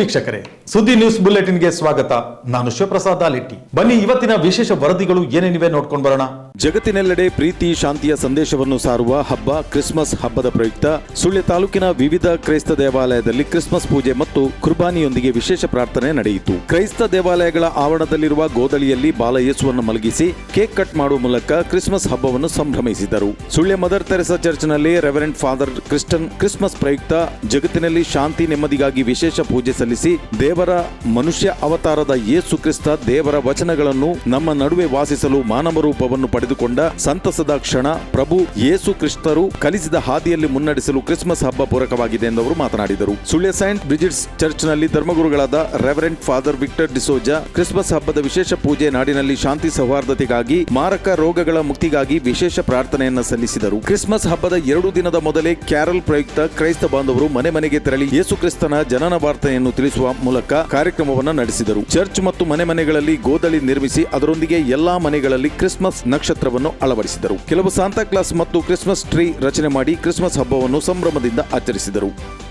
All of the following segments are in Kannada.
ವೀಕ್ಷಕರೇ, ಸುದ್ದಿ ನ್ಯೂಸ್ ಬುಲೆಟಿನ್ಗೆ ಸ್ವಾಗತ. ನಾನು ಶಿವಪ್ರಸಾದ್ ಲಿಟ್ಟಿ ಬನ್ನಿ ಇವತ್ತಿನ ವಿಶೇಷ ವರದಿಗಳು ಏನೇನಿವೆ ನೋಡ್ಕೊಂಡು ಬರೋಣ. ಜಗತ್ತಿನೆಲ್ಲೆಡೆ ಪ್ರೀತಿ, ಶಾಂತಿಯ ಸಂದೇಶವನ್ನು ಸಾರುವ ಹಬ್ಬ ಕ್ರಿಸ್ಮಸ್ ಹಬ್ಬದ ಪ್ರಯುಕ್ತ. ಸುಳ್ಯ ತಾಲೂಕಿನ ವಿವಿಧ ಕ್ರೈಸ್ತ ದೇವಾಲಯದಲ್ಲಿ ಕ್ರಿಸ್ಮಸ್ ಪೂಜೆ ಮತ್ತು ಕುರ್ಬಾನಿಯೊಂದಿಗೆ ವಿಶೇಷ ಪ್ರಾರ್ಥನೆ ನಡೆಯಿತು. ಕ್ರೈಸ್ತ ದೇವಾಲಯಗಳ ಆವರಣದಲ್ಲಿರುವ ಗೋದಳಿಯಲ್ಲಿ ಬಾಲಯೇಸುವನ್ನು ಮಲಗಿಸಿ ಕೇಕ್ ಕಟ್ ಮಾಡುವ ಮೂಲಕ ಕ್ರಿಸ್ಮಸ್ ಹಬ್ಬವನ್ನು ಸಂಭ್ರಮಿಸಿದರು. ಸುಳ್ಯ ಮದರ್ ತೆರೆಸಾ ಚರ್ಚ್ನಲ್ಲಿ ರೆವರೆಂಟ್ ಫಾದರ್ ಕ್ರಿಸ್ಟನ್ ಕ್ರಿಸ್ಮಸ್ ಪ್ರಯುಕ್ತ. ಜಗತ್ತಿನಲ್ಲಿ ಶಾಂತಿ ನೆಮ್ಮದಿಗಾಗಿ ವಿಶೇಷ ಪೂಜೆ ಸಲ್ಲಿಸಿ ದೇವರ ಮನುಷ್ಯ ಅವತಾರದ ಯೇಸು ಕ್ರಿಸ್ತ ದೇವರ ವಚನಗಳನ್ನು ನಮ್ಮ ನಡುವೆ ವಾಸಿಸಲು ಮಾನವ ರೂಪವನ್ನು ಪಡೆದುಕೊಂಡ ಸಂತಸದ ಕ್ಷಣ ಪ್ರಭು ಯೇಸು ಕ್ರಿಸ್ತರು ಕಲಿಸಿದ ಹಾದಿಯಲ್ಲಿ ಮುನ್ನಡೆಸಲು ಕ್ರಿಸ್ಮಸ್ ಹಬ್ಬ ಪೂರಕವಾಗಿದೆ ಎಂದು ಅವರು ಮಾತನಾಡಿದರು. ಸುಳ್ಯ ಸೈಂಟ್ ಬ್ರಿಜಿಟ್ಸ್ ಚರ್ಚ್ನಲ್ಲಿ ಧರ್ಮಗುರುಗಳಾದ reverend father Victor D'Souza Christmas ಹಬ್ಬದ ವಿಶೇಷ ಪೂಜೆ ನಾಡಿನಲ್ಲಿ ಶಾಂತಿ ಸೌಹಾರ್ದತೆಗಾಗಿ ಮಾರಕ ರೋಗಗಳ ಮುಕ್ತಿಗಾಗಿ ವಿಶೇಷ ಪ್ರಾರ್ಥನೆಯನ್ನು ಸಲ್ಲಿಸಿದರು. ಕ್ರಿಸ್ಮಸ್ ಹಬ್ಬದ ಎರಡು ದಿನದ ಮೊದಲೇ ಕ್ಯಾರಲ್ ಪ್ರಯುಕ್ತ ಕ್ರೈಸ್ತ ಬಾಂಧವರು ಮನೆ ಮನೆಗೆ ತೆರಳಿ ಯೇಸು ಕ್ರಿಸ್ತನ ಜನನ ವಾರ್ತೆಯನ್ನು ತಿಳಿಸುವ ಮೂಲಕ ಕಾರ್ಯಕ್ರಮವನ್ನು ನಡೆಸಿದರು. ಚರ್ಚ್ ಮತ್ತು ಮನೆ ಮನೆಗಳಲ್ಲಿ ಗೋದಳಿ ನಿರ್ಮಿಸಿ ಅದರೊಂದಿಗೆ ಎಲ್ಲಾ ಮನೆಗಳಲ್ಲಿ ಕ್ರಿಸ್ಮಸ್ ನಕ್ಷತ್ರವನ್ನು ಅಳವಡಿಸಿದರು. ಕೆಲವು ಸಾಂತಾಕ್ಲಾಸ್ ಮತ್ತು ಕ್ರಿಸ್ಮಸ್ ಟ್ರೀ ರಚನೆ ಮಾಡಿ ಕ್ರಿಸ್ಮಸ್ ಹಬ್ಬವನ್ನು ಸಂಭ್ರಮದಿಂದ ಆಚರಿಸಿದರು.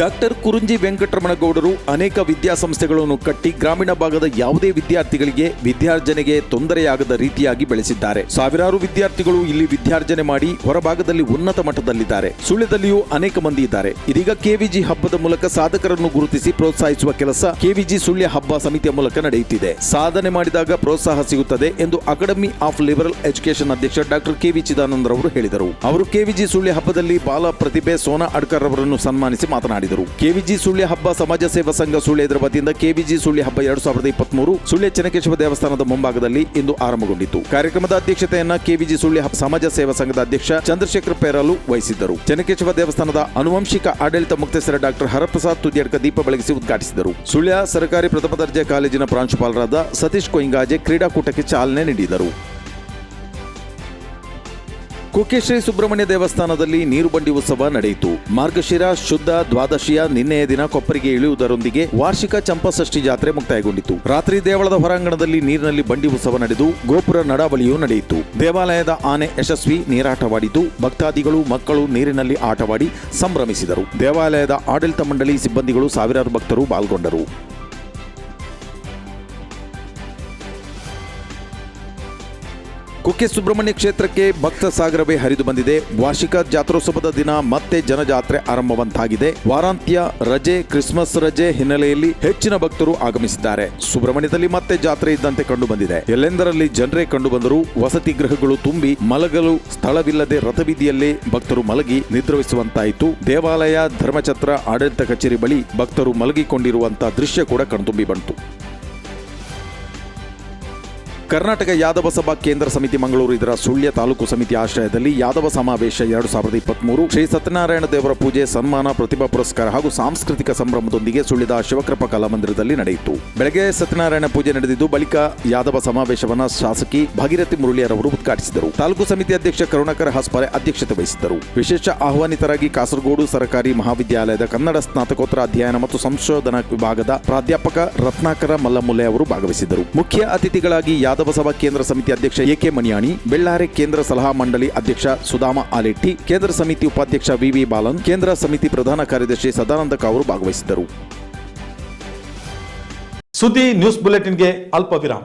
ಡಾಕ್ಟರ್ ಕುರುಂಜಿ ವೆಂಕಟರಮಣಗೌಡರು ಅನೇಕ ವಿದ್ಯಾಸಂಸ್ಥೆಗಳನ್ನು ಕಟ್ಟಿ ಗ್ರಾಮೀಣ ಭಾಗದ ಯಾವುದೇ ವಿದ್ಯಾರ್ಥಿಗಳಿಗೆ ವಿದ್ಯಾರ್ಜನೆಗೆ ತೊಂದರೆಯಾಗದ ರೀತಿಯಾಗಿ ಬೆಳೆಸಿದ್ದಾರೆ. ಸಾವಿರಾರು ವಿದ್ಯಾರ್ಥಿಗಳು ಇಲ್ಲಿ ವಿದ್ಯಾರ್ಜನೆ ಮಾಡಿ ಹೊರಭಾಗದಲ್ಲಿ ಉನ್ನತ ಮಟ್ಟದಲ್ಲಿದ್ದಾರೆ. ಸುಳ್ಯದಲ್ಲಿಯೂ ಅನೇಕ ಮಂದಿ ಇದ್ದಾರೆ. ಇದೀಗ ಕೆವಿಜಿ ಹಬ್ಬದ ಮೂಲಕ ಸಾಧಕರನ್ನು ಗುರುತಿಸಿ ಪ್ರೋತ್ಸಾಹಿಸುವ ಕೆಲಸ ಕೆವಿಜಿ ಸುಳ್ಯ ಹಬ್ಬ ಸಮಿತಿಯ ಮೂಲಕ ನಡೆಯುತ್ತಿದೆ. ಸಾಧನೆ ಮಾಡಿದಾಗ ಪ್ರೋತ್ಸಾಹ ಸಿಗುತ್ತದೆ ಎಂದು ಅಕಾಡೆಮಿ ಆಫ್ ಲಿಬರಲ್ ಎಜುಕೇಶನ್ ಅಧ್ಯಕ್ಷ ಡಾಕ್ಟರ್ ಕೆವಿ ಚಿದಾನಂದರವರು ಹೇಳಿದರು. ಅವರು ಕೆವಿಜಿ ಸುಳ್ಯ ಹಬ್ಬದಲ್ಲಿ ಬಾಲ ಪ್ರತಿಭೆ ಸೋನಾ ಅಡ್ಕರ್ ಅವರನ್ನು ಸನ್ಮಾನಿಸಿ ಮಾತನಾಡಿದರು. ಕೆವಿಜಿ ಸುಳ್ಯ ಹಬ್ಬ ಸಮಾಜ ಸೇವಾ ಸಂಘ ಸುಳ್ಯ ಇದರ ವತಿಯಿಂದ ಕೆವಿಜಿ ಸುಳ್ಯ ಹಬ್ಬ ಎರಡ್ ಸಾವಿರದ ಇಪ್ಪತ್ಮೂರು ಸುಳ್ಯ ಚೆನ್ನಕೇಶವ ದೇವಸ್ಥಾನದ ಮುಂಭಾಗದಲ್ಲಿ ಇಂದು ಆರಂಭಗೊಂಡಿತು ಕಾರ್ಯಕ್ರಮದ ಅಧ್ಯಕ್ಷತೆಯನ್ನ ಕೆವಿಜಿ ಸುಳ್ಯ ಸಮಾಜ ಸೇವಾ ಸಂಘದ ಅಧ್ಯಕ್ಷ ಚಂದ್ರಶೇಖರ್ ಪೇರಲು ವಹಿಸಿದ್ದರು. ಚೆನ್ನಕೇಶವ ದೇವಸ್ಥಾನದ ಅನುವಂಶಿಕ ಆಡಳಿತ ಮುಕ್ತೇಸರ ಡಾಕ್ಟರ್ ಹರಪ್ರಸಾದ್ ತುದಿಯಡ್ಕ ದೀಪ ಬೆಳಗಿಸಿ ಉದ್ಘಾಟಿಸಿದರು. ಸುಳ್ಯ ಸರ್ಕಾರಿ ಪ್ರಥಮ ದರ್ಜೆ ಕಾಲೇಜಿನ ಪ್ರಾಂಶುಪಾಲರಾದ ಸತೀಶ್ ಕೊಯಿಂಗಾಜೆ ಕ್ರೀಡಾಕೂಟಕ್ಕೆ ಚಾಲನೆ ನೀಡಿದರು. ಕುಕ್ಕೆ ಶ್ರೀ ಸುಬ್ರಹ್ಮಣ್ಯ ದೇವಸ್ಥಾನದಲ್ಲಿ ನೀರು ಬಂಡಿ ಉತ್ಸವ ನಡೆಯಿತು. ಮಾರ್ಗಶಿರ, ಶುದ್ಧ, ದ್ವಾದಶಿಯ ನಿನ್ನೆಯ ದಿನ ಕೊಪ್ಪರಿಗೆ ಇಳಿಯುವುದರೊಂದಿಗೆ ವಾರ್ಷಿಕ ಚಂಪಷಷ್ಠಿ ಜಾತ್ರೆ ಮುಕ್ತಾಯಗೊಂಡಿತು. ರಾತ್ರಿ ದೇವಳದ ಹೊರಾಂಗಣದಲ್ಲಿ ನೀರಿನಲ್ಲಿ ಬಂಡಿ ಉತ್ಸವ ನಡೆದು ಗೋಪುರ ನಡಾವಳಿಯೂ ನಡೆಯಿತು. ದೇವಾಲಯದ ಆನೆ ಯಶಸ್ವಿ ನೀರಾಟವಾಡಿದ್ದು ಭಕ್ತಾದಿಗಳು, ಮಕ್ಕಳು ನೀರಿನಲ್ಲಿ ಆಟವಾಡಿ ಸಂಭ್ರಮಿಸಿದರು. ದೇವಾಲಯದ ಆಡಳಿತ ಮಂಡಳಿ ಸಿಬ್ಬಂದಿಗಳು ಸಾವಿರಾರು ಭಕ್ತರು ಪಾಲ್ಗೊಂಡರು. ಕುಕ್ಕೆ ಸುಬ್ರಹ್ಮಣ್ಯ ಕ್ಷೇತ್ರಕ್ಕೆ ಭಕ್ತ ಸಾಗರವೇ ಹರಿದು ಬಂದಿದೆ. ವಾರ್ಷಿಕ ಜಾತ್ರೋತ್ಸವದ ದಿನ ಮತ್ತೆ ಜನಜಾತ್ರೆ ಆರಂಭವಂತಾಗಿದೆ. ವಾರಾಂತ್ಯ ರಜೆ, ಕ್ರಿಸ್ಮಸ್ ರಜೆ ಹಿನ್ನೆಲೆಯಲ್ಲಿ ಹೆಚ್ಚಿನ ಭಕ್ತರು ಆಗಮಿಸಿದ್ದಾರೆ. ಸುಬ್ರಹ್ಮಣ್ಯದಲ್ಲಿ ಮತ್ತೆ ಜಾತ್ರೆ ಇದ್ದಂತೆ ಕಂಡು ಬಂದಿದೆ ಎಲ್ಲೆಂದರಲ್ಲಿ ಜನರೇ ಕಂಡು ಬಂದರೂ ವಸತಿ ಗೃಹಗಳು ತುಂಬಿ ಮಲಗಲು ಸ್ಥಳವಿಲ್ಲದೆ ರಥಬೀದಿಯಲ್ಲೇ ಭಕ್ತರು ಮಲಗಿ ನಿದ್ರವಿಸುವಂತಾಯಿತು. ದೇವಾಲಯ, ಧರ್ಮಛತ್ರ, ಆಡಳಿತ ಕಚೇರಿ ಬಳಿ ಭಕ್ತರು ಮಲಗಿಕೊಂಡಿರುವಂತಹ ದೃಶ್ಯ ಕೂಡ ಕಣ್ತುಂಬಿ ಬಂತು. ಕರ್ನಾಟಕ ಯಾದವ ಸಭಾ ಕೇಂದ್ರ ಸಮಿತಿ ಮಂಗಳೂರು ಇದರ ಸುಳ್ಯ ತಾಲೂಕು ಸಮಿತಿ ಆಶ್ರಯದಲ್ಲಿ ಯಾದವ ಸಮಾವೇಶ ಎರಡು ಸಾವಿರದ ಇಪ್ಪತ್ಮೂರು. ಶ್ರೀ ಸತ್ಯನಾರಾಯಣ ದೇವರ ಪೂಜೆ, ಸನ್ಮಾನ ಪ್ರತಿಭಾ ಪುರಸ್ಕಾರ ಹಾಗೂ ಸಾಂಸ್ಕೃತಿಕ ಸಂಭ್ರಮದೊಂದಿಗೆ ಸುಳ್ಯದ ಶಿವಕೃಪ ಕಲಾಮಂದಿರದಲ್ಲಿ ನಡೆಯಿತು. ಬೆಳಗ್ಗೆ ಸತ್ಯನಾರಾಯಣ ಪೂಜೆ ನಡೆದಿದ್ದು, ಬಳಿಕ ಯಾದವ ಸಮಾವೇಶವನ್ನು ಶಾಸಕಿ ಭಾಗೀರಥಿ ಮುರಳಿಯರವರು ಉದ್ಘಾಟಿಸಿದರು. ತಾಲೂಕು ಸಮಿತಿ ಅಧ್ಯಕ್ಷ ಕರುಣಾಕರ ಹಾಸ್ಪಾರೆ ಅಧ್ಯಕ್ಷತೆ ವಹಿಸಿದ್ದರು. ವಿಶೇಷ ಆಹ್ವಾನಿತರಾಗಿ ಕಾಸರಗೋಡು ಸರ್ಕಾರಿ ಮಹಾವಿದ್ಯಾಲಯದ ಕನ್ನಡ ಸ್ನಾತಕೋತ್ತರ ಅಧ್ಯಯನ ಮತ್ತು ಸಂಶೋಧನಾ ವಿಭಾಗದ ಪ್ರಾಧ್ಯಾಪಕ ರತ್ನಾಕರ ಮಲ್ಲಮುಲ್ಲೆ ಅವರು ಭಾಗವಹಿಸಿದ್ದರು. ಮುಖ್ಯ ಅತಿಥಿಗಳಾಗಿ ಯಾದವ ಸಭಾ ಕೇಂದ್ರ ಸಮಿತಿ ಅಧ್ಯಕ್ಷ ಎಕೆ ಮಣಿಯಾಣಿ ಬೆಳ್ಳಾರೆ ಕೇಂದ್ರ ಸಲಹಾ ಮಂಡಳಿ ಅಧ್ಯಕ್ಷ ಸುಧಾಮ ಆಲೆಟ್ಟಿ, ಕೇಂದ್ರ ಸಮಿತಿ ಉಪಾಧ್ಯಕ್ಷ ವಿವಿ ಬಾಲನ್, ಕೇಂದ್ರ ಸಮಿತಿ ಪ್ರಧಾನ ಕಾರ್ಯದರ್ಶಿ ಸದಾನಂದ ಕಾವರು ಭಾಗವಹಿಸಿದ್ದರು. ಸುದ್ದಿ ನ್ಯೂಸ್ ಬುಲೆಟಿನ್ಗೆ ಅಲ್ಪ ವಿರಾಮ.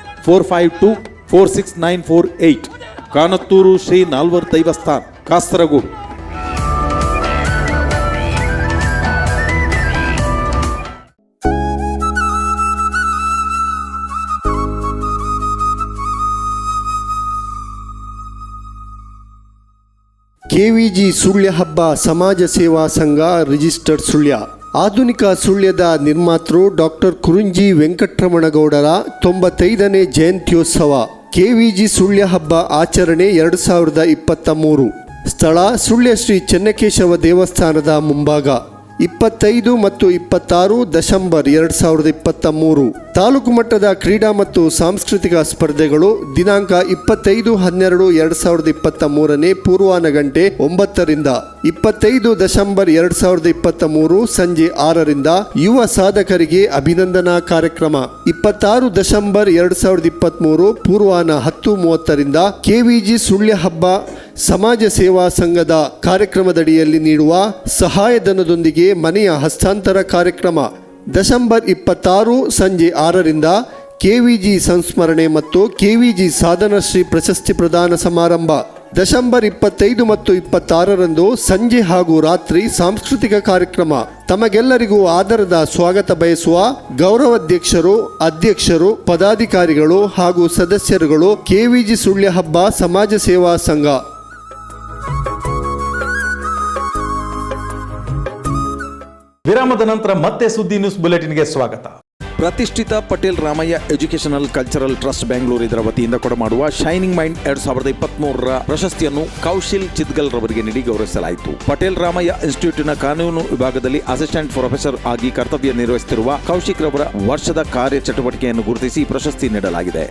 four five two four six nine four eight Kanathur Shri Nalvar ದೈವಸ್ಥಾನ್, Kasaragod. KVG Sullia ಹಬ್ಬ ಸಮಾಜ ಸೇವಾ ಸಂಘ ರಿಜಿಸ್ಟರ್ಡ್ ಸುಳ್ಯ. ಆಧುನಿಕ ಸುಳ್ಯದ ನಿರ್ಮಾತೃ ಡಾಕ್ಟರ್ ಕುರುಂಜಿ ವೆಂಕಟರಮಣಗೌಡರ ತೊಂಬತ್ತೈದನೇ ಜಯಂತ್ಯೋತ್ಸವ. ಕೆವಿಜಿ ಸುಳ್ಯ ಹಬ್ಬ ಆಚರಣೆ ಎರಡು ಸಾವಿರದ ಇಪ್ಪತ್ತ ಮೂರು. ಸ್ಥಳ ಸುಳ್ಯ ಶ್ರೀ ಚೆನ್ನಕೇಶವ ದೇವಸ್ಥಾನದ ಮುಂಭಾಗ. ಇಪ್ಪತ್ತೈದು ಮತ್ತು ಇಪ್ಪತ್ತಾರು ಡಿಸೆಂಬರ್ ಎರಡು ಸಾವಿರದ ಇಪ್ಪತ್ತ ಮೂರು. ತಾಲೂಕು ಮಟ್ಟದ ಕ್ರೀಡಾ ಮತ್ತು ಸಾಂಸ್ಕೃತಿಕ ಸ್ಪರ್ಧೆಗಳು ದಿನಾಂಕ ಇಪ್ಪತ್ತೈದು ಹನ್ನೆರಡು ಎರಡು ಸಾವಿರದ ಇಪ್ಪತ್ತ ಮೂರನೇ ಪೂರ್ವಾನ ಗಂಟೆ ಒಂಬತ್ತರಿಂದ. ಇಪ್ಪತ್ತೈದು ಡಿಸೆಂಬರ್ ಎರಡು ಸಾವಿರದ ಇಪ್ಪತ್ತ ಮೂರು ಸಂಜೆ ಆರರಿಂದ ಯುವ ಸಾಧಕರಿಗೆ ಅಭಿನಂದನಾ ಕಾರ್ಯಕ್ರಮ. ಇಪ್ಪತ್ತಾರು ಡಿಸೆಂಬರ್ ಎರಡು ಸಾವಿರದ ಇಪ್ಪತ್ತ್ ಮೂರು ಪೂರ್ವಾನ ಹತ್ತು ಮೂವತ್ತರಿಂದ ಕೆವಿಜಿ ಸುಳ್ಯ ಹಬ್ಬ ಸಮಾಜ ಸೇವಾ ಸಂಘದ ಕಾರ್ಯಕ್ರಮದಡಿಯಲ್ಲಿ ನೀಡುವ ಸಹಾಯಧನದೊಂದಿಗೆ ಮನೆಯ ಹಸ್ತಾಂತರ ಕಾರ್ಯಕ್ರಮ ಡಿಸೆಂಬರ್ ಇಪ್ಪತ್ತಾರು ಸಂಜೆ ಆರರಿಂದ ಕೆವಿಜಿ ಸಂಸ್ಮರಣೆ ಮತ್ತು ಕೆವಿಜಿ ಸಾಧನಶ್ರೀ ಪ್ರಶಸ್ತಿ ಪ್ರದಾನ ಸಮಾರಂಭ ಡಿಸೆಂಬರ್ ಇಪ್ಪತ್ತೈದು ಮತ್ತು ಇಪ್ಪತ್ತಾರರಂದು ಸಂಜೆ ಹಾಗೂ ರಾತ್ರಿ ಸಾಂಸ್ಕೃತಿಕ ಕಾರ್ಯಕ್ರಮ. ತಮಗೆಲ್ಲರಿಗೂ ಆದರದ ಸ್ವಾಗತ ಬಯಸುವ ಗೌರವಾಧ್ಯಕ್ಷರು, ಅಧ್ಯಕ್ಷರು, ಪದಾಧಿಕಾರಿಗಳು ಹಾಗೂ ಸದಸ್ಯರುಗಳು ಕೆವಿಜಿ ಸುಳ್ಯ ಹಬ್ಬ ಸಮಾಜ ಸೇವಾ ಸಂಘ. ವಿರಾಮದ ನಂತರ ಮತ್ತೆ ಸುದ್ದಿ ನ್ಯೂಸ್ ಬುಲೆಟಿನ್ಗೆ ಸ್ವಾಗತ. ಪ್ರತಿಷ್ಠಿತ Patel Ramaiah educational cultural trust Bengaluru ಇದರ ವತಿಯಿಂದ ಕೊಡಮಾಡುವ ಶೈನಿಂಗ್ ಮೈಂಡ್ ಎರಡ್ ಸಾವಿರದ ಇಪ್ಪತ್ಮೂರರ ಪ್ರಶಸ್ತಿಯನ್ನು ಕೌಶಿಲ್ ಚಿದ್ಗಲ್ ರವರಿಗೆ ನೀಡಿ ಗೌರವಿಸಲಾಯಿತು. ಪಟೇಲ್ ರಾಮಯ್ಯ ಇನ್ಸ್ಟಿಟ್ಯೂಟ್ನ ಕಾನೂನು ವಿಭಾಗದಲ್ಲಿ ಅಸಿಸ್ಟೆಂಟ್ ಪ್ರೊಫೆಸರ್ ಆಗಿ ಕರ್ತವ್ಯ ನಿರ್ವಹಿಸುತ್ತಿರುವ ಕೌಶಿಕ್ ರವರ ವರ್ಷದ ಕಾರ್ಯ ಚಟುವಟಿಕೆಯನ್ನು ಗುರುತಿಸಿ ಪ್ರಶಸ್ತಿ ನೀಡಲಾಗಿದೆ.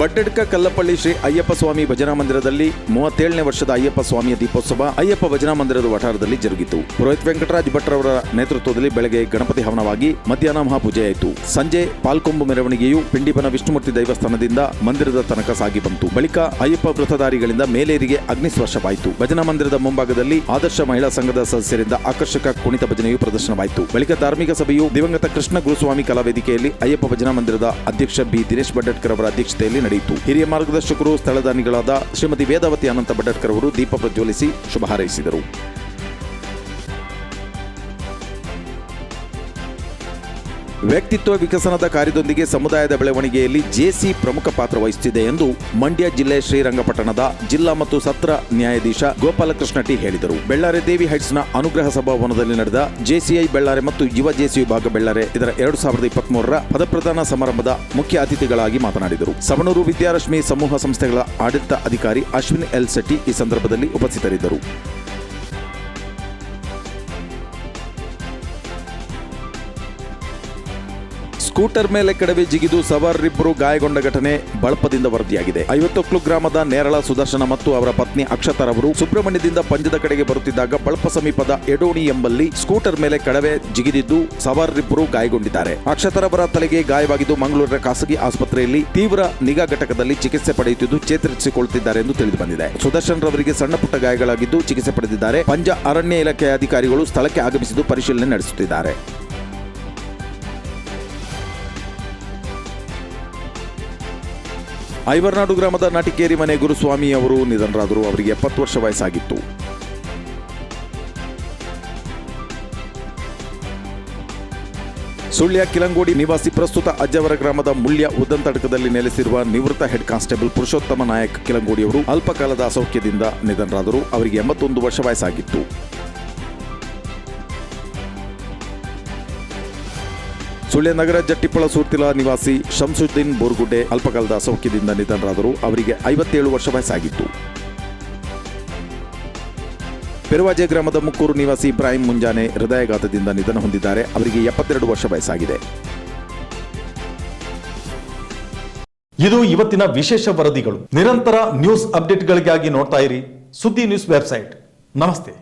ಬಡ್ಡೆಡ್ಕ ಕಲ್ಲಪಳ್ಳಿ ಶ್ರೀ ಅಯ್ಯಪ್ಪ ಸ್ವಾಮಿ ಭಜನಾ ಮಂದಿರದಲ್ಲಿ ಮೂವತ್ತೇಳನೇ ವರ್ಷದ ಅಯ್ಯಪ್ಪ ಸ್ವಾಮಿಯ ದೀಪೋತ್ಸವ ಅಯ್ಯಪ್ಪ ಭಜನಾ ಮಂದಿರದ ವಠಾರದಲ್ಲಿ ಜರುಗಿತು. ಪುರೋಹಿತ್ ವೆಂಕಟರಾಜ್ ಭಟ್ರವರ ನೇತೃತ್ವದಲ್ಲಿ ಬೆಳಗ್ಗೆ ಗಣಪತಿ ಹವನವಾಗಿ ಮಧ್ಯಾಹ್ನ ಮಹಾಪೂಜೆಯಾಯಿತು ಸಂಜೆ ಪಾಲ್ಕೊಂಬು ಮೆರವಣಿಗೆಯು ಪಿಂಡಿಪನ ವಿಷ್ಣುಮೂರ್ತಿ ದೈವಸ್ಥಾನದಿಂದ ಮಂದಿರದ ತನಕ ಸಾಗಿ ಬಂತು. ಬಳಿಕ ಅಯ್ಯಪ್ಪ ವೃತಧಾರಿಗಳಿಂದ ಮೇಲೇರಿಗೆ ಅಗ್ನಿಸ್ಪರ್ಶವಾಯಿತು. ಭಜನಾ ಮಂದಿರದ ಮುಂಭಾಗದಲ್ಲಿ ಆದರ್ಶ ಮಹಿಳಾ ಸಂಘದ ಸದಸ್ಯರಿಂದ ಆಕರ್ಷಕ ಕುಣಿತ ಭಜನೆಯು ಪ್ರದರ್ಶನವಾಯಿತು. ಬಳಿಕ ಧಾರ್ಮಿಕ ಸಭೆಯು ದಿವಂಗತ ಕೃಷ್ಣ ಗುರುಸ್ವಾಮಿ ಕಲಾವೇದಿಕೆಯಲ್ಲಿ ಅಯ್ಯಪ್ಪ ಭಜನಾ ಮಂದಿರದ ಅಧ್ಯಕ್ಷ ಬಿ. ದಿನೇಶ್ ಬಡ್ಡಟ್ಕರ್ ಅವರ ಅಧ್ಯಕ್ಷತೆಯಲ್ಲಿ ನಡೆಯಿತು. ಹಿರಿಯ ಮಾರ್ಗದರ್ಶಕರು ಸ್ಥಳದಾನಿಗಳಾದ ಶ್ರೀಮತಿ ವೇದಾವತಿ ಅನಂತ ಬಡ್ಡಟ್ಕರ್ ಅವರು ದೀಪ ಪ್ರಜ್ವಲಿಸಿ ಶುಭ ಹಾರೈಸಿದರು. ವ್ಯಕ್ತಿತ್ವ ವಿಕಸನದ ಕಾರ್ಯದೊಂದಿಗೆ ಸಮುದಾಯದ ಬೆಳವಣಿಗೆಯಲ್ಲಿ ಜೆಸಿ ಪ್ರಮುಖ ಪಾತ್ರ ವಹಿಸುತ್ತಿದೆ ಎಂದು ಮಂಡ್ಯ ಜಿಲ್ಲೆ ಶ್ರೀರಂಗಪಟ್ಟಣದ ಜಿಲ್ಲಾ ಮತ್ತು ಸತ್ರ ನ್ಯಾಯಾಧೀಶ ಗೋಪಾಲಕೃಷ್ಣ ಟಿ ಹೇಳಿದರು. ಬೆಳ್ಳಾರೆ ದೇವಿ ಹೈಟ್ಸ್ನ ಅನುಗ್ರಹ ಸಭಾಭವನದಲ್ಲಿ ನಡೆದ ಜೆಸಿಐ ಬೆಳ್ಳಾರೆ ಮತ್ತು ಯುವ ಜೆಸಿ ವಿಭಾಗ ಬೆಳ್ಳಾರೆ ಇದರ ಎರಡು ಸಾವಿರದ ಇಪ್ಪತ್ಮೂರರ ಪದಪ್ರದಾನ ಸಮಾರಂಭದ ಮುಖ್ಯ ಅತಿಥಿಗಳಾಗಿ ಮಾತನಾಡಿದರು. ಸವಣೂರು ವಿದ್ಯಾರಶ್ಮಿ ಸಮೂಹ ಸಂಸ್ಥೆಗಳ ಆಡಳಿತ ಅಧಿಕಾರಿ ಅಶ್ವಿನ್ ಎಲ್ ಶೆಟ್ಟಿ ಈ ಸಂದರ್ಭದಲ್ಲಿ ಉಪಸ್ಥಿತರಿದ್ದರು. ಸ್ಕೂಟರ್ ಮೇಲೆ ಕಡವೆ ಜಿಗಿದು ಸವಾರರಿಬ್ಬರು ಗಾಯಗೊಂಡ ಘಟನೆ ಬಳಪದಿಂದ ವರದಿಯಾಗಿದೆ. ಐವತ್ತೊಕ್ಲು ಗ್ರಾಮದ ನೇರಳ ಸುದರ್ಶನ ಮತ್ತು ಅವರ ಪತ್ನಿ ಅಕ್ಷತರ್ ಅವರು ಸುಬ್ರಹ್ಮಣ್ಯದಿಂದ ಪಂಜದ ಕಡೆಗೆ ಬರುತ್ತಿದ್ದಾಗ ಬಳಪ ಸಮೀಪದ ಎಡೋಣಿ ಎಂಬಲ್ಲಿ ಸ್ಕೂಟರ್ ಮೇಲೆ ಕಡವೆ ಜಿಗಿದಿದ್ದು ಸವಾರರಿಬ್ಬರು ಗಾಯಗೊಂಡಿದ್ದಾರೆ. ಅಕ್ಷತರ್ ಅವರ ತಲೆಗೆ ಗಾಯವಾಗಿದ್ದು ಮಂಗಳೂರಿನ ಖಾಸಗಿ ಆಸ್ಪತ್ರೆಯಲ್ಲಿ ತೀವ್ರ ನಿಗಾ ಘಟಕದಲ್ಲಿ ಚಿಕಿತ್ಸೆ ಪಡೆಯುತ್ತಿದ್ದು ಚೇತರಿಸಿಕೊಳ್ಳುತ್ತಿದ್ದಾರೆ ಎಂದು ತಿಳಿದು ಬಂದಿದೆ ಸುದರ್ಶನ್ ರವರಿಗೆ ಸಣ್ಣ ಪುಟ್ಟ ಗಾಯಗಳಾಗಿದ್ದು ಚಿಕಿತ್ಸೆ ಪಡೆದಿದ್ದಾರೆ. ಪಂಜ ಅರಣ್ಯ ಇಲಾಖೆಯ ಅಧಿಕಾರಿಗಳು ಸ್ಥಳಕ್ಕೆ ಆಗಮಿಸಿದ್ದು ಪರಿಶೀಲನೆ ನಡೆಸುತ್ತಿದ್ದಾರೆ. ಐವರ್ನಾಡು ಗ್ರಾಮದ ನಾಟಿಕೇರಿ ಮನೆ ಗುರುಸ್ವಾಮಿ ಅವರು ನಿಧನರಾದರು. ಅವರಿಗೆ ಎಪ್ಪತ್ತು ವರ್ಷ ವಯಸ್ಸಾಗಿತ್ತು. ಸುಳ್ಯ ಕಿಲಂಗೋಡಿ ನಿವಾಸಿ ಪ್ರಸ್ತುತ ಅಜ್ಜವರ ಗ್ರಾಮದ ಮುಳ್ಯ ಉದ್ದಂತಡಕದಲ್ಲಿ ನೆಲೆಸಿರುವ ನಿವೃತ್ತ ಹೆಡ್ ಕಾನ್ಸ್ಟೇಬಲ್ ಪುರುಷೋತ್ತಮ ನಾಯಕ್ ಕಿಲಂಗೋಡಿಯವರು ಅಲ್ಪಕಾಲದ ಅಸೌಖ್ಯದಿಂದ ನಿಧನರಾದರು. ಅವರಿಗೆ ಎಂಬತ್ತೊಂದು ವರ್ಷ ವಯಸ್ಸಾಗಿತ್ತು. ಸುಳ್ಯ ನಗರ ಜಟ್ಟಿಪ್ಪಳ ಸೂರ್ತಿಲ ನಿವಾಸಿ ಶಂಸುದ್ದೀನ್ ಬೋರ್ಗುಡ್ಡೆ ಅಲ್ಪಕಾಲದ ಸೌಖ್ಯದಿಂದ ನಿಧನರಾದರು. ಅವರಿಗೆ ಐವತ್ತೇಳು ವರ್ಷ ವಯಸ್ಸಾಗಿತ್ತು. ಪೆರುವಾಜೆ ಗ್ರಾಮದ ಮುಕ್ಕೂರು ನಿವಾಸಿ ಇಬ್ರಾಹಿಂ ಮುಂಜಾನೆ ಹೃದಯಾಘಾತದಿಂದ ನಿಧನ ಹೊಂದಿದ್ದಾರೆ. ಅವರಿಗೆ ಎಪ್ಪತ್ತೆರಡು ವರ್ಷ ವಯಸ್ಸಾಗಿದೆ. ಇದು ಇವತ್ತಿನ ವಿಶೇಷ ವರದಿಗಳು. ನಿರಂತರ ನ್ಯೂಸ್ ಅಪ್ಡೇಟ್ಗಳಿಗಾಗಿ ನೋಡ್ತಾ ಇರಿ ಸುದ್ದಿ ನ್ಯೂಸ್ ವೆಬ್ಸೈಟ್. ನಮಸ್ತೆ.